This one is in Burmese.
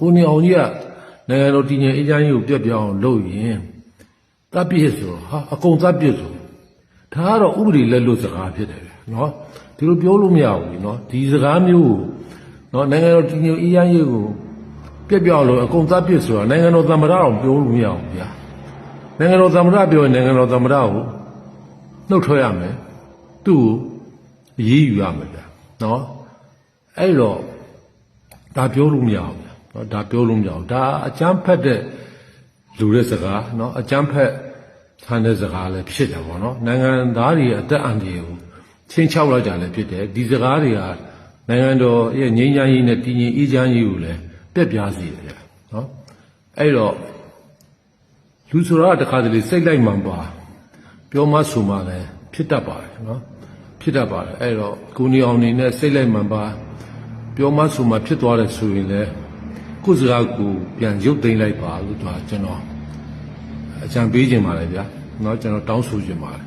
ကိုနေအောင်ကြီးကနိုင်ငံတော်တည်ငြိမ်အေးချမ်းရေးကိုပြက်ပြအောင်လုပ်ရင်တပ်ပြည့်ဆိုဟာအကုန်တပ်ပြည့်ဆိုဒါကတော့ဥပဒေလက်လွတ်စကားဖြစ်တယ်ဗျနော်ဒီလိုပြောလို့မရဘူးနော်ဒီစကားမျိုးကိုနော်နိုင်ငံတော်တည်ငြိမ်အေးချမ်းရေးကိုပြက်ပြအောင်လို့အကုန်တပ်ပြည့်ဆိုတာနိုင်ငံတော်သမ္မတအောင်ပြောလို့မရဘူးဗျာနိုင်ငံတော်သမ္မတပြောရင်နိုင်ငံတော်သမ္မတကိုနှုတ်ထွက်ရမယ်သူ့ကိုအရေးယူရမယ်ဗျာနော်အဲ့တော့ဒါပြောလို့မရဘူး နော်ဒါပြောလို့မရဘူးဒါအကျမ်းဖက်တဲ့လူတဲ့စကားနော်အကျမ်းဖက်ဆန်တဲ့စကားလည်းဖြစ်တယ်ပေါ့နော်နိုင်ငံသားတွေအသက်အန္တရာယ်ကိုချင်းချောက်လောက်ကြလည်းဖြစ်တယ်ဒီစကားတွေဟာနိုင်ငံတော်ရဲ့ငြိမ်းချမ်းရေးနဲ့တည်ငြိမ်အေးချမ်းရေးကိုလည်းပြက်ပြားစေတယ်နော်အဲ့တော့လူဆိုတာတခါတလေစိတ်လိုက်မှန်ပါပြောမဆိုမှလည်းဖြစ်တတ်ပါတယ်နော်ဖြစ်တတ်ပါတယ်အဲ့တော့ကိုနေအောင်နေနဲ့စိတ်လိုက်မှန်ပါပြောမဆိုမှဖြစ်သွားတယ်ဆိုရင်လည်း ကိုယ်စကားကိုပြန်ရုပ်သိမ်းလိုက်ပါလို့သူကကျွန်တော်အကြံပေးခြင်းပါတယ်ဗျာเนาะကျွန်တော်တောင်းဆိုခြင်းပါတယ်